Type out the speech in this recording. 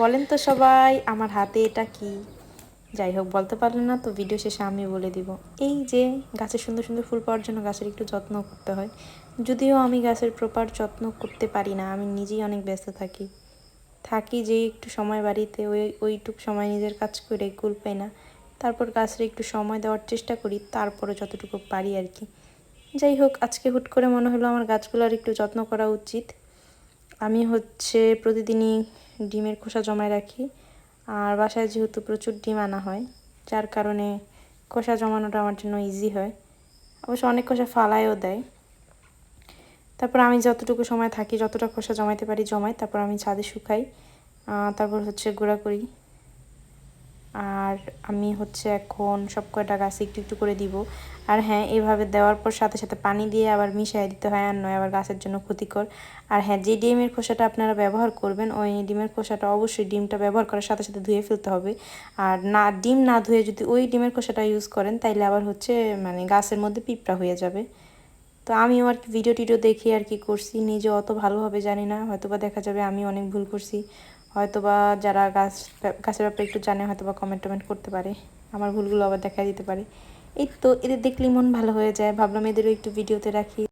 বলেন তো সবাই, আমার হাতে এটা কি? যাই হোক বলতে পারলেন না তো ভিডিও শেষে আমি বলে দিব। এই যে গাছের সুন্দর সুন্দর ফুল পাওয়ার জন্য গাছের একটু যত্ন করতে হয়। যদিও আমি গাছের প্রপার যত্ন করতে পারি না, আমি নিজেই অনেক ব্যস্ত থাকি। থাকি যে একটু সময় বাড়িতে, ওই, ওইটুক সময় নিজের কাজ করে কুল পাই না। তারপর গাছের একটু সময় দেওয়ার চেষ্টা করি তারপরে যতটুকু পারি আর কি। যাই হোক আজকে হুট করে মনে হলো আমার গাছগুলোর একটু যত্ন করা উচিত। আমি হচ্ছে প্রতিদিনই ডিমের খোসা জমায় রাখি। আর বাসায় যেহেতু প্রচুর ডিম আনা হয়, যার কারণে খোসা জমানোটা আমার জন্য ইজি হয়। অবশ্য অনেক খোসা ফালায়ও দেয়। তারপর আমি যতটুকু সময় থাকি, যতটা খোসা জমাইতে পারি, জমাই, তারপর আমি ছাদে শুকাই। তারপর হচ্ছে গুঁড়া করি। আর আমি হচ্ছে এখন সব কয়টা গাছে একটু একটু করে দিব। আর হ্যাঁ এভাবে দেওয়ার পর সাথে সাথে পানি দিয়ে আবার মিশিয়ে দিতে হয়, আর নয় আবার গাছের জন্য ক্ষতিকর। আর হ্যাঁ যে ডিমের খোসাটা আপনারা ব্যবহার করবেন, ওই ডিমের খোসাটা অবশ্যই ডিমটা ব্যবহার করার সাথে সাথে ধুয়ে ফেলতে হবে। আর না, ডিম না ধুয়ে যদি ওই ডিমের খোসাটা ইউজ করেন, তাইলে আবার হচ্ছে মানে গাছের মধ্যে পিঁপড়া হয়ে যাবে। তো আমিও আর কি ভিডিও টিডিও দেখি আর কি করছি, নিজে অত ভালোভাবে জানি না, হয়তোবা দেখা যাবে আমি অনেক ভুল করছি। হয়তোবা যারা গাছ, গাছের ব্যাপারে একটু জানে, হয়তোবা কমেন্ট টমেন্ট করতে পারে। আমার ভুলগুলো আবার দেখা দিতে পারে। এই তো, এদের দেখলেই মন ভালো হয়ে যায়। ভাবলাম এদেরও একটু ভিডিওতে রাখি।